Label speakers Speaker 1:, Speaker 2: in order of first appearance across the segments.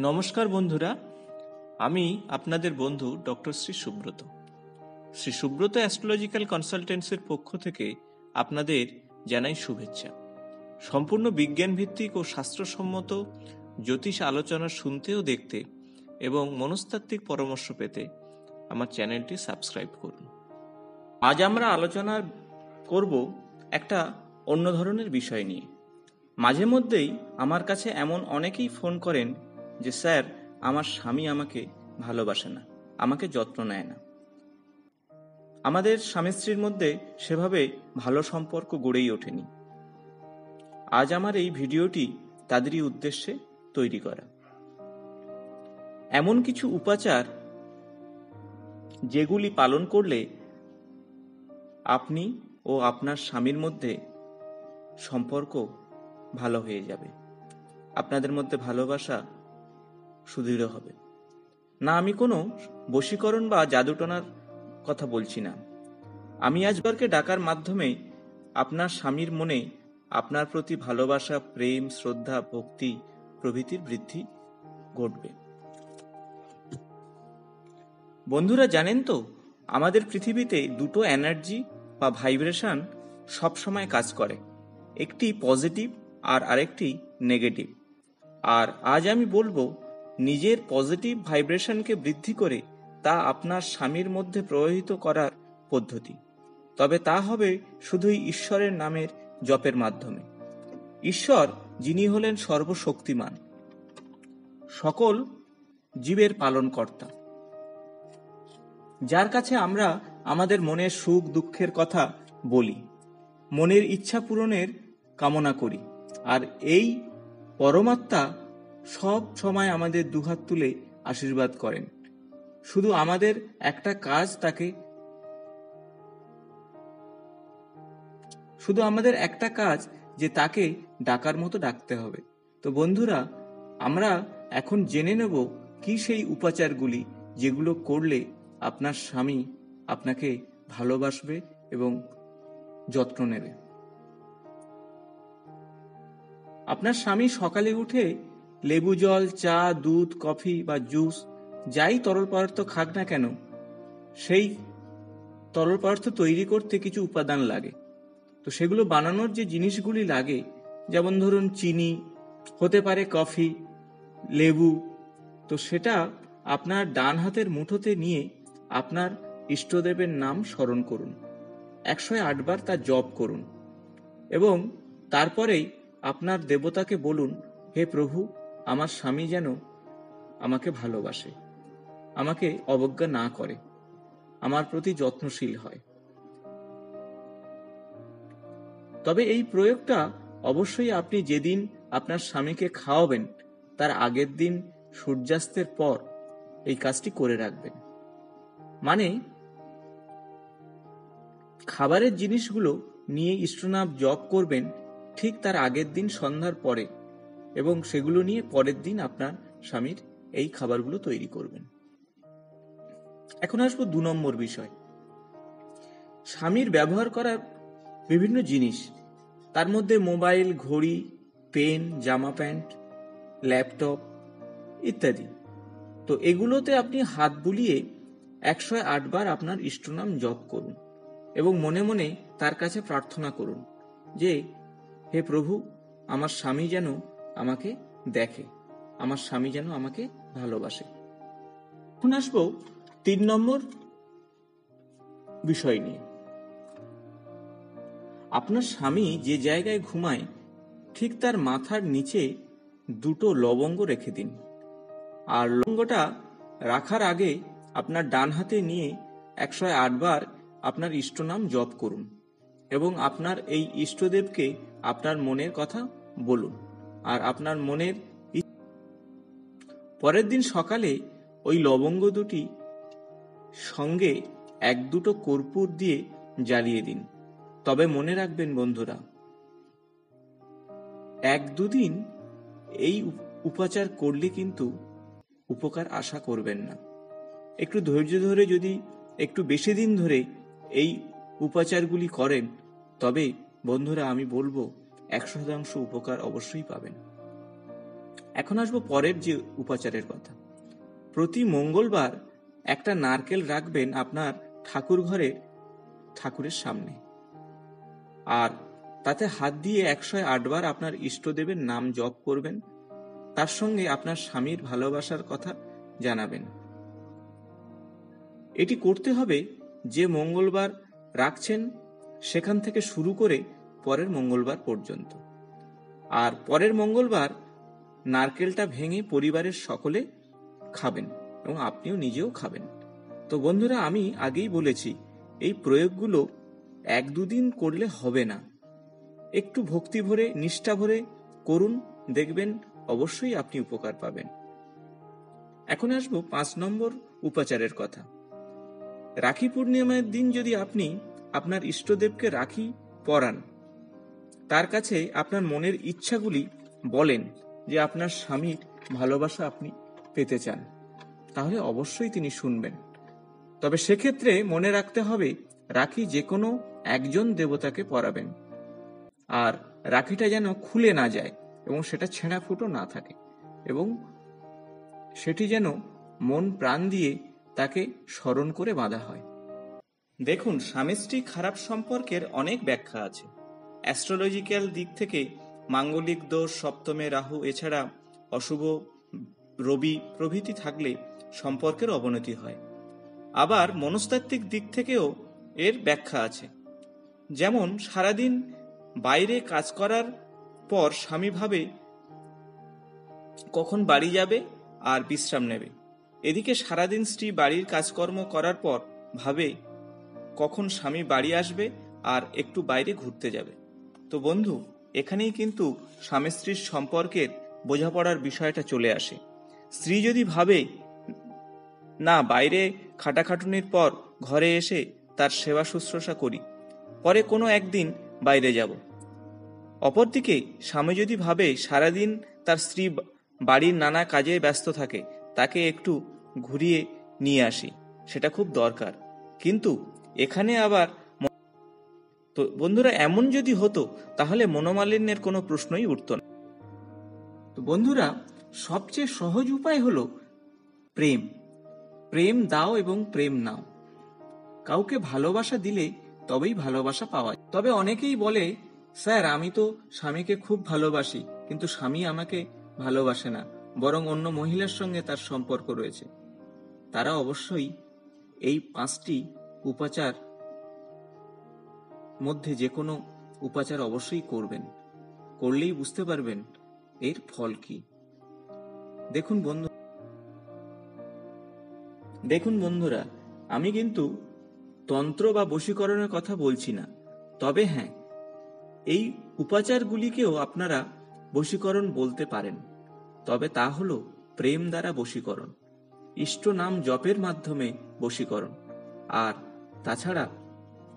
Speaker 1: নমস্কার বন্ধুরা, আমি আপনাদের বন্ধু ডক্টর শ্রী সুব্রত। শ্রী সুব্রত অ্যাস্ট্রোলজিক্যাল কনসালটেন্সের পক্ষ থেকে আপনাদের জানাই শুভেচ্ছা। সম্পূর্ণ বিজ্ঞান ভিত্তিক ও শাস্ত্রসম্মত জ্যোতিষ আলোচনা শুনতে ও দেখতে এবং মনস্তাত্ত্বিক পরামর্শ পেতে আমার চ্যানেলটি সাবস্ক্রাইব করুন। আজ আমরা আলোচনা করব একটা অন্য ধরনের বিষয় নিয়ে। মাঝে মধ্যেই আমার কাছে এমন অনেকেই ফোন করেন যে, স্যার, আমার স্বামী আমাকে ভালোবাসে না, আমাকে যত্ন নেয় না। আমাদের স্বামী স্ত্রীর মধ্যে সেভাবে ভালো সম্পর্ক গড়েই ওঠেনি। আজ আমার এই ভিডিওটি তাদেরই উদ্দেশ্যে তৈরি করা। এমন কিছু উপাচার যেগুলি পালন করলে আপনি ও আপনার স্বামীর মধ্যে সম্পর্ক ভালো হয়ে যাবে। আপনাদের মধ্যে ভালোবাসা সুদৃঢ় হবে। না, আমি কোনো বশীকরণ বা জাদুটনার কথা বলছি না। আমি আজবারকে ডাকার মাধ্যমে আপনার স্বামীর মনে আপনার প্রতি ভালোবাসা, প্রেম, শ্রদ্ধা, ভক্তি প্রভৃতির বৃদ্ধি ঘটবে। বন্ধুরা, জানেন তো, আমাদের পৃথিবীতে দুটো এনার্জি বা ভাইব্রেশন সবসময় কাজ করে। একটি পজিটিভ আর আরেকটি নেগেটিভ। আর আজ আমি বলব নিজের পজিটিভ ভাইব্রেশনকে বৃদ্ধি করে তা আপনার স্বামীর মধ্যে প্রবাহিত করার পদ্ধতি। তবে তা হবে শুধুই ঈশ্বরের নামের জপের মাধ্যমে। ঈশ্বর যিনি হলেন সর্বশক্তিমান, সকল জীবের পালনকর্তা। যার কাছে আমরা আমাদের মনের সুখ, দুঃখের কথা বলি, মনের ইচ্ছা পূরণের কামনা করি, আর এই পরমাত্মা সব সময় আমাদের দুহাত তুলে আশীর্বাদ করেন। শুধু আমাদের একটা কাজ তাকে শুধু আমাদের একটা কাজ যে তাকে ডাকার মতো ডাকতে হবে। তো বন্ধুরা, আমরা এখন জেনে নেব কি সেই উপাচারগুলি যেগুলো করলে আপনার স্বামী আপনাকে ভালোবাসবে এবং যত্ন নেবে। আপনার স্বামী সকালে উঠে লেবু জল, চা, দুধ, কফি বা জুস, যাই তরল পদার্থ খাক না কেন, সেই তরল পদার্থ তৈরি করতে কিছু উপাদান লাগে। তো সেগুলো বানানোর যে জিনিসগুলি লাগে, যেমন ধরুন চিনি, হতে পারে কফি, লেবু, তো সেটা আপনার ডান হাতের মুঠোতে নিয়ে আপনার ইষ্টদেবের নাম স্মরণ করুন। একশো আটবার তা জপ করুন এবং তারপরেই আপনার দেবতাকে বলুন, হে প্রভু আমার স্বামী যেন আমাকে ভালোবাসে, আমাকে অবজ্ঞা না করে, আমার প্রতি যত্নশীল হয়। তবে এই প্রয়োগটা অবশ্যই আপনি যেদিন আপনার স্বামীকে খাওয়াবেন, তার আগের দিন সূর্যাস্তের পর এই কাজটি করে রাখবেন। মানে খাবারের জিনিসগুলো নিয়ে ইষ্টনাম জপ করবেন, ঠিক তার আগের দিন সন্ধ্যার পরে। এবং সেগুলো নিয়ে পরের দিন আপনার স্বামীর এই খাবারগুলো তৈরি করবেন। এখন আসব দু নম্বর বিষয়। স্বামীর ব্যবহার করার বিভিন্ন জিনিস, তার মধ্যে মোবাইল, ঘড়ি, পেন, জামা প্যান্ট, ল্যাপটপ ইত্যাদি। তো এগুলোতে আপনি হাত বুলিয়ে একশো আটবার আপনার ইষ্টনাম জপ করুন এবং মনে মনে তার কাছে প্রার্থনা করুন যে, হে প্রভু, আমার স্বামী যেন আমাকে দেখে। আমার স্বামী যেন আমাকে ভালোবাসে। এখন আসব তিন নম্বর বিষয় নিয়ে। আপনার স্বামী যে জায়গায় ঘুমায়, ঠিক তার মাথার নিচে দুটো লবঙ্গ রেখে দিন। আর লবঙ্গটা রাখার আগে আপনার ডান হাতে নিয়ে একশো আটবার আপনার ইষ্টনাম জপ করুন এবং আপনার এই ইষ্টদেবকে আপনার মনের কথা বলুন। আর আপনার মনের পরের দিন সকালে ওই লবঙ্গ দুটি সঙ্গে এক দুটো কর্পূর দিয়ে জ্বালিয়ে দিন। তবে মনে রাখবেন বন্ধুরা, এক দুদিন এই উপাচার করলে কিন্তু উপকার আশা করবেন না। একটু ধৈর্য ধরে যদি একটু বেশি দিন ধরে এই উপাচারগুলি করেন, তবে বন্ধুরা আমি বলব একশো শতাংশ উপকার অবশ্যই পাবেন। এখন আসব পরের যে উপাচারের কথা। প্রতি মঙ্গলবার একটা নারকেল রাখবেন আপনার ঠাকুর ঘরে, ঠাকুরের সামনে। আর তাতে হাত দিয়ে একশো আটবার আপনার ইষ্টদেবের নাম জপ করবেন। তার সঙ্গে আপনার স্বামীর ভালোবাসার কথা জানাবেন। এটি করতে হবে যে মঙ্গলবার রাখছেন, সেখান থেকে শুরু করে পরের মঙ্গলবার পর্যন্ত। আর পরের মঙ্গলবার নারকেলটা ভেঙে পরিবারের সকলে খাবেন এবং আপনিও নিজেও খাবেন। তো বন্ধুরা, আমি আগেই বলেছি, এই প্রয়োগগুলো এক দুদিন করলে হবে না। একটু ভক্তি ভরে, নিষ্ঠা ভরে করুন, দেখবেন অবশ্যই আপনি উপকার পাবেন। এখন আসব পাঁচ নম্বর উপাচারের কথা। রাখি পূর্ণিমার দিন যদি আপনি আপনার ইষ্টদেবকে রাখি পরান তার কাছে আপনার মনের ইচ্ছাগুলি বলেন যে আপনার স্বামীর ভালোবাসা আপনি পেতে চান। তাহলে অবশ্যই তিনি শুনবেন। তবে সেক্ষেত্রে মনে রাখতে হবে, রাখি যে কোনো একজন দেবতাকে পরাবেন। আর রাখিটা যেন খুলে না যায় এবং সেটা ছেঁড়া ফুটো না থাকে এবং সেটি যেন মন প্রাণ দিয়ে তাকে স্মরণ করে বাঁধা হয়। দেখুন, স্বামী স্ত্রী খারাপ সম্পর্কের অনেক ব্যাখ্যা আছে। অ্যাস্ট্রোলজিক্যাল দিক থেকে মাঙ্গলিক দোষ, সপ্তমে রাহু এছাড়া অশুভ রবি প্রভৃতি থাকলে সম্পর্কের অবনতি হয়। আবার মনস্তাত্ত্বিক দিক থেকেও এর ব্যাখ্যা আছে। যেমন, সারাদিন বাইরে কাজ করার পর স্বামী ভাবে কখন বাড়ি যাবে আর বিশ্রাম নেবে। এদিকে সারাদিন স্ত্রী বাড়ির কাজকর্ম করার পর ভাবে কখন স্বামী বাড়ি আসবে আর একটু বাইরে ঘুরতে যাবে। তো বন্ধু, এখানেই কিন্তু স্বামী স্ত্রীর সম্পর্কের বোঝাপড়ার বিষয়টা চলে আসে। স্ত্রী যদি ভাবে, না, বাইরে খাটাখাটুনির পর ঘরে এসে তার সেবা শুশ্রূষা করি, পরে কোনো একদিন বাইরে যাব। অপরদিকে, স্বামী যদি ভাবে সারাদিন তার স্ত্রী বাড়ির নানা কাজে ব্যস্ত থাকে, তাকে একটু ঘুরিয়ে নিয়ে আসি, সেটা খুব দরকার। কিন্তু এখানে আবার তো বন্ধুরা, এমন যদি হতো, তাহলে মনোমালিন্যের কোনো প্রশ্নই উঠত না। তো বন্ধুরা, সবচেয়ে সহজ উপায় হলো প্রেম। প্রেম দাও এবং প্রেম নাও। কাউকে ভালোবাসা দিলে তবেই ভালোবাসা পাওয়া যায়। তবে অনেকেই বলে, স্যার, আমি তো স্বামীকে খুব ভালোবাসি, কিন্তু স্বামী আমাকে ভালোবাসে না, বরং অন্য মহিলার সঙ্গে তার সম্পর্ক রয়েছে। তারা অবশ্যই এই পাঁচটি উপাচার মধ্যে যে কোনো উপাচার অবশ্যই করবেন। করলেই বুঝতে পারবেন এর ফল কি। দেখুন বন্ধু, দেখুন বন্ধুরা, আমি কিন্তু তন্ত্র বা বশীকরণের কথা বলছি না। তবে হ্যাঁ এই উপাচারগুলিকেও আপনারা বশীকরণ বলতে পারেন। তবে তা হলো প্রেম দ্বারা বশীকরণ। ইষ্ট নাম জপের মাধ্যমে বশীকরণ। আর তাছাড়া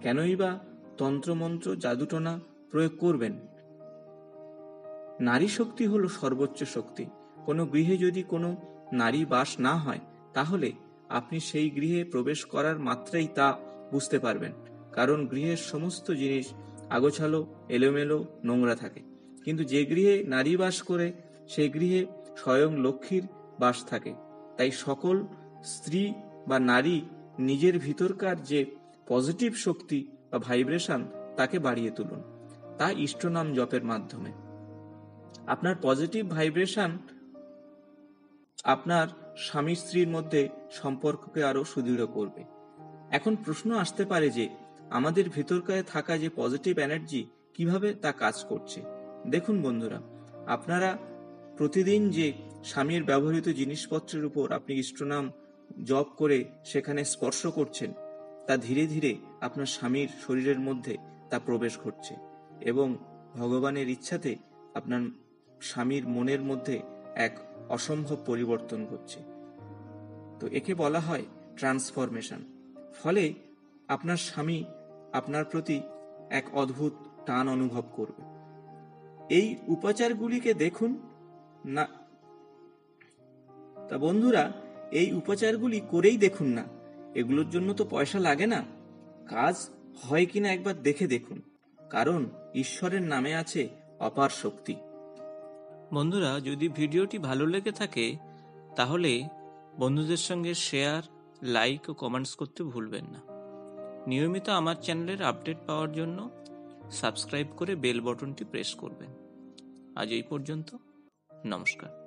Speaker 1: কেনই বা তন্ত্রমন্ত্র, জাদুটনা প্রয়োগ করবেন। নারী শক্তি হলো সর্বোচ্চ শক্তি। কোনো গৃহে যদি কোনো নারী বাস না হয়, তাহলে আপনি সেই গৃহে প্রবেশ করার মাত্রেই তা বুঝতে পারবেন। কারণ গৃহের সমস্ত জিনিস আগোছালো, এলোমেলো, নোংরা থাকে। কিন্তু যে গৃহে নারী বাস করে সেই গৃহে স্বয়ং লক্ষ্মীর বাস থাকে। তাই সকল স্ত্রী বা নারী নিজের ভিতরকার যে পজিটিভ শক্তি বা ভাইব্রেশন তাকে বাড়িয়ে তুলুন। তা ইষ্টনাম জপের মাধ্যমে। আপনার পজিটিভ ভাইব্রেশন আপনার স্বামী স্ত্রীর মধ্যে সম্পর্ককে আরও সুদৃঢ় করবে। এখন প্রশ্ন আসতে পারে যে, আমাদের ভেতরকায় থাকা যে পজিটিভ এনার্জি কীভাবে তা কাজ করছে? দেখুন বন্ধুরা, আপনারা প্রতিদিন যে স্বামীর ব্যবহৃত জিনিসপত্রের উপর আপনি ইষ্টনাম জপ করে সেখানে স্পর্শ করছেন তা ধীরে ধীরে আপনার স্বামীর শরীরের মধ্যে তা প্রবেশ ঘটছে এবং ভগবানের ইচ্ছাতে আপনার স্বামীর মনের মধ্যে এক অসম্ভব পরিবর্তন ঘটছে। তো একে বলা হয় ট্রান্সফরমেশন। ফলে আপনার স্বামী আপনার প্রতি এক অদ্ভুত টান অনুভব করবে। এই উপাচারগুলিকে দেখুন না। তা বন্ধুরা, এই উপাচারগুলি করেই দেখুন না। এগুলোর জন্য তো পয়সা লাগে না। কাজ হয় কিনা একবার দেখে দেখুন, কারণ ঈশ্বরের নামে আছে অপার শক্তি। বন্ধুরা, যদি ভিডিওটি ভালো লেগে থাকে, তাহলে বন্ধুদের সঙ্গে শেয়ার, লাইক ও কমেন্টস করতে ভুলবেন না। নিয়মিত আমার চ্যানেলের আপডেট পাওয়ার জন্য সাবস্ক্রাইব করে বেল বটনটি প্রেস করবেন। আজ এই পর্যন্ত, নমস্কার।